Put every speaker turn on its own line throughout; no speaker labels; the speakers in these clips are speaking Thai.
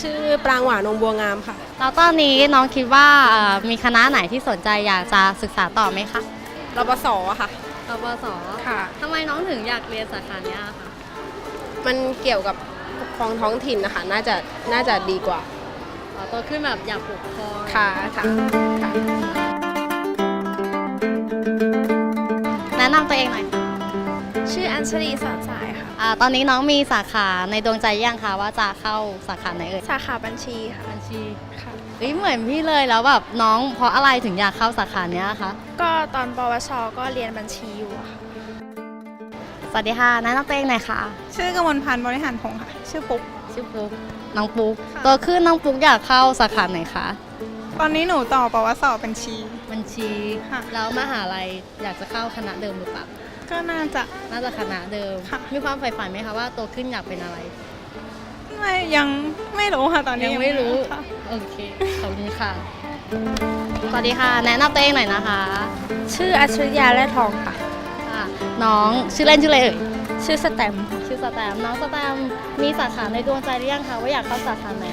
สวัสดีค่ะชื่อปรางหวานนงบัวงามค่ะ
แล้วตอนนี้น้องคิดว่าเอ่อมีคณะไหนที่สนใจอยากจะศึกษาต่อไหมคะ
รปศค่ะ
รปศ
ค่ะ
ทำไมน้องถึงอยากเรียนสาขาเนี้ยคะ
มันเกี่ยวกับปกครองท้องถิ่นนะคะ น่าจะน่าจะดีกว่า
อ๋อโตขึ้นแบบอยากปกครอง
ค่ะค่ะค่ะ
แนะนำตัวเองหน่อยค่ะ
ชื่ออัญชลีสอนสายค่ะ
อ่าตอนนี้น้องมีสาขาในดวงใจยังคะว่าจะเข้าสาขาไหนเอ่ย
สาขาบัญชีค่ะ
บัญชี
ค่ะ
เฮ้ยเหมือนพี่เลยแล้วแบบน้องเพราะอะไรถึงอยากเข้าสาขาเนี้ยคะ
ก็ตอนปวชก็เรียนบัญชีอยู่อะค่ะ
สวัสดีค่ะแนะนำตัวเองหน่อยค่ะ
ชื่อกมลพันธ์บริหารพงศ์ค่ะ ชื่อปุ๊ก
ชื่อปุ๊กน้องปุ๊ก
ค่ะ
โตขึ้นน้องปุ๊กอยากเข้าสาขาไหนคะ
ตอนนี้หนูต่อปวสบัญชี
บัญชี
ค่ะ
แล้วมหาลัยอยากจะเข้าคณะเดิมหรือเปล่า
ก็น่าจะ
น่าจะคณะเดิม
ค่ะ
มีความใฝ่ฝันไหมคะว่าโตขึ้นอยากเป็นอะไร
ไม่ยังไม่รู้ค่ะตอนนี้
ยังไม่รู้
ค่ะ
โอเค ขอบคุณค่ะ สวัสดีค่ะ แนะนำตัวเองหน่อยนะคะ
ชื่ออัจฉริยาและทองค่ะ
ค่ะน้องชื่อเล่นชื่ออะไรเอ่ย
ชื่อสแตมป์
ชื่อสแตมป์น้องสแตมป์มีสาขาในดวงใจหรือยังคะว่าอยากเข้าสาขาไหน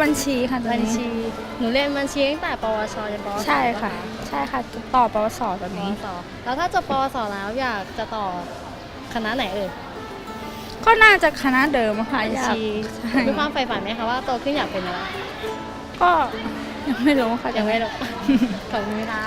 บัญชีค่ะตอน
บัญ
นี้
ชีหนูเรียนบัญชีตั้งแต่ปวชยันปวส
ใช่ค่ะใช่ค่ะต่อปวสตอน
ปว
นี้
สแล้วถ้าจบปวสแล้วอยากจะต่อคณะไหนเอ่ย
ก็น่าจะคณะเดิมค่ะ
บัญ
อยาก
ชี
ใช่
มีความใฝ่ฝันไหมคะว่าโตขึ้นอยากเป็นอะไร
ก็ยังไม่รู้ค่ะ
ยังไม่รู้ ขอบคุณค่ะ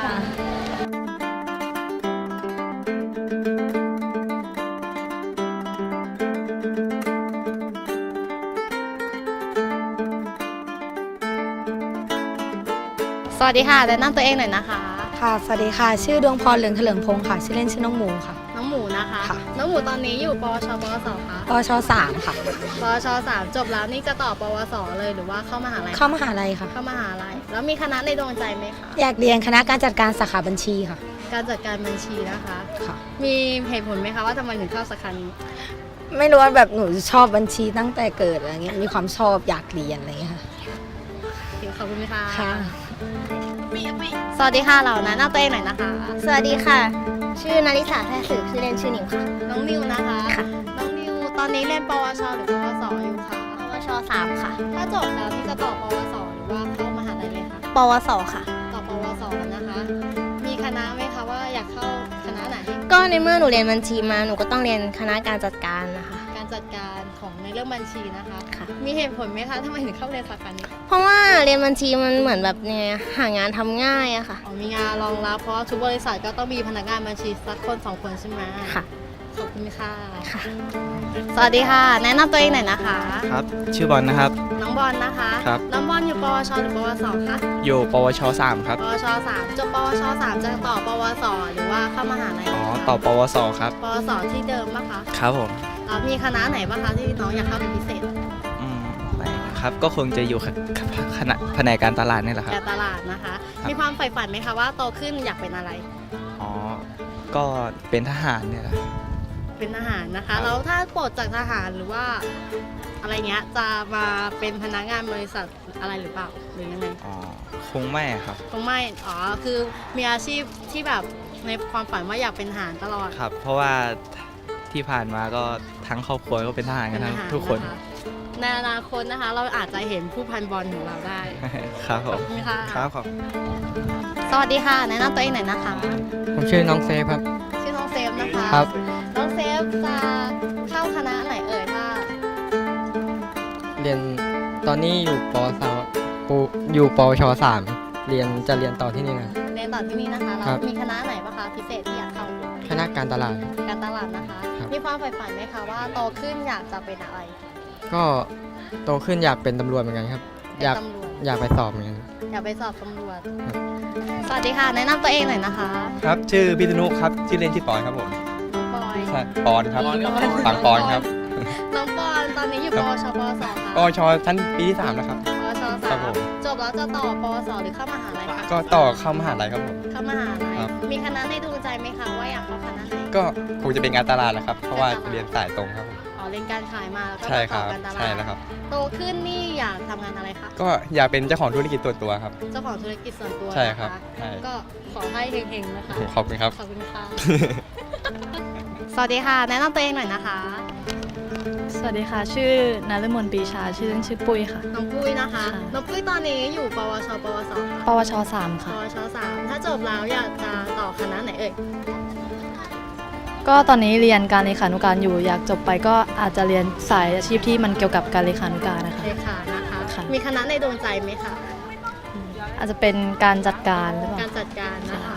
วัสดีค่ะแนะนำตัวเองหน่อยนะคะ
ค่ะ สวัสดีค่ะ ชื่อดวงพรเหลืองเถลิงพงศ์ค่ะ ชื่อเล่นชื่อน้องหมูค่ะ
น้องหมูนะคะ
ค่ะ
น้องหมูตอนนี้อยู่ปวชปวสคะ
ปวชสามค่ะ
ปวชสามจบแล้วนี่จะต่อปวสเลยหรือว่าเข้ามหาลัย
เข้ามหาลัยค่ะ
เข้ามหาลัยแล้วมีคณะในดวงใจไหมคะ
อยากเรียนคณะการจัดการสาขาบัญชีค่ะ
การจัดการบัญชีนะคะ
ค่ะ
มีเหตุผลไหมคะว่าทำไมถึงเข้าสาขานี้
ไม่รู้ว่าแบบหนูชอบบัญชีตั้งแต่เกิดอะไรเงี้ย มีความชอบอยากเรียนอะไรเงี้ยค่ะ
ข อบคุณค่ะ
ค่ะ
สวัสดีค่ะเราแนะนำตัวเองหน่อยนะคะ
สวัสดีค่ะ ชื่อนาริสาแท้สืบชื่อเล่นชื่อนิวค่ะ
น้องนิวนะคะ
ค่ะ
น้องนิวตอนนี้เรียนปวชหรือปวสอยู่คะ
ปวชสามค่ะ
ถ้าจบแล้วนี่จะต่อปวสหรือว่าเข้ามหาลัยเลยคะ
ปวสค่ะ
ต่อปวสนะคะ มีคณะไหมคะว่าอยากเข้าคณะ ไหน
ก็ในเมื่อหนูเรียนบัญชีมาหนูก็ต้องเรียนคณะการจัดการนะคะ
การจัดการของในเรื่องบัญชีนะคะ
ค่ะ
มีเหตุผลไหมคะทำไมถึงเข้าเรียนสาขานี้
เพราะว่าเรียนบัญชีมันเหมือนแบบเนี่ยหางานทำง่ายอะค่ะ
อ๋อมีงานรองรับเพราะทุกบริษัทก็ต้องมีพนักงานบัญชีสักคนสองคนใช่ไหม
ค่ะ
ขอบคุณค่ะ
ค่ะ
สวัสดีค่ะ แนะนำตัวเองหน่อยนะคะ
ครับ ชื่อบอลนะครับ
น้องบอลนะคะ
ครับ
น้องบอลอยู่ปวชหรือปวสคะ
อยู่ปวช 3 ครับ
ปวชสามจบปวชสามจะต่อปวสหรือว่าเข้ามหาลัย
อ๋อ
คะ
ต่อปวส ครับ
ปวสที่เดิมปะคะ
ครับผม
แล้วมีคณะไหนบ้างคะที่น้องอยากเข้าเป็นพิเศษ
อืมไม่ครับ ก็คงจะอยู่คคณะแผนกการตลาดนี่แหละครับ
การตลาดนะคะมีความใฝ่ฝันไหมคะว่าโตขึ้นอยากเป็นอะไร
อ๋อ ก็เป็นทหารเนี่ยแหละ
เป็นทหารนะคะแล้วถ้าปลดจากทหารหรือว่า อะไรเงี้ยจะมาเป็นพนักงานบริษัทอะไรหรือเปล่าหรือยังไง
อ๋อคงไม่ครับ
คงไม่อ๋อคือมีอาชีพที่แบบในความฝันว่าอยากเป็นทหารตลอด
ครับ เพราะว่าที่ผ่านมาก็ทั้งครอบครัวก็เป็นทหารกันทั้ง
เป็ทหาร
ทุกคนะะ
ในอนาคตนะคะ เราอาจจะเห็นผู้พันบอลของเราได้
ครับผ
ขอบ
ม
คุณค่ะ
ครับขอบ
สวัสดีค่ะ แนะนำตัวเองหน่อยนะคะ
ผมชื่อน้องเซฟครับ
ชื่อน้องเซฟนะคะ
ครับ
น้องเซฟ จะเข้าคณะไหนเอ่ยถ้า
เรียนตอนนี้อยู่ปวสปูอยู่ปวชสามเรียนจะเรียนต่อที่นี่นะ
เรียนต่อที่นี่นะคะ
ครั
แล้ว
บ
มีคณะไหนบ้างคะพิเศษที่อยากเข้า
คณะการตลาด
การตลาดนะคะ
ครับ
มีความใฝ่ฝันไหมคะว่าโตขึ้นอยากจะเป็นอะไร
ก็โตขึ้นอยากเป็นตำรวจเหมือนกันครับ
เป็น
อยาก
ตำรวจ
อยากไปสอบเหมือนกัน
อยากไปสอบตำรวจ
ครับ
สวัสดีค่ะ แนะนำตัวเองหน่อยนะคะ
ครับ ชื่อพิษณุครับ ชื่อเล่นชื่อปอนครับผม
น้ องปอย
ใช่ปอนครับ
ปอน
ปังปอนครับ
น้องปอนตอนนี้อยู่
ค
ป
รับ
วชปวสค่ะ
ปวชชั้นปีที่สามแล้วครับ
ปวช
ครั
สา
บ
ม
ผม
จบแล้วจะต่อปวสหรือเข้ามหาลัยคะ
ก็ต่อเข้ามหาลัยครับผม
เข้ามหาลัย
ครับ
มีคณะในดวงใจไหมคะว่าอยากเข้าคณะไหน
ก็คงจะเป็นงานตลาดแหละครับ เพราะว่า
การตลาด
เรียนสายตรงครับผม
อ๋อเรียนการขายมาแล้วก็
ใช่ค
ต่
รั
อบการตลาด
ใช่แล้วครับ
โตขึ้นนี่อยากทำงานอะไรคะ
ก็อยากเป็นเจ้าของธุรกิจตัวตัวครับ
เจ้าของธุรกิจส่วนตัว
ใช่ครับ
นะะ
ใช่
ก็ขอให้เฮงๆนะคะ
ขอบคุณครับ
ขอบคุณค่ะ สวัสดีค่ะ แนะนำตัวเองหน่อยนะคะ
สวัสดีค่ะ ชื่อนารมนปีชา ชื่อเล่นชื่อปุ้ยค่ะ
น้องปุ้ยนะคะ
ค่ะ
น้องปุ้ยตอนนี้อยู่ปวช ปวสค่ะ
ปวชสาม
ป
ค่ะ
วชสามถ้าจบแล้วอยากจะต่อคณะไหนเอ่ย
ก็ตอนนี้เรียนการเลขานุการอยู่ อยากจบไปก็อาจจะเรียนสายอาชีพที่มันเกี่ยวกับการเลขานุการนะคะ
เลขานะคะ
ค่ะ
มีคณะในดวงใจไหมคะ
อาจจะเป็นการจัดการหรือเปล่า
การจัดการนะคะ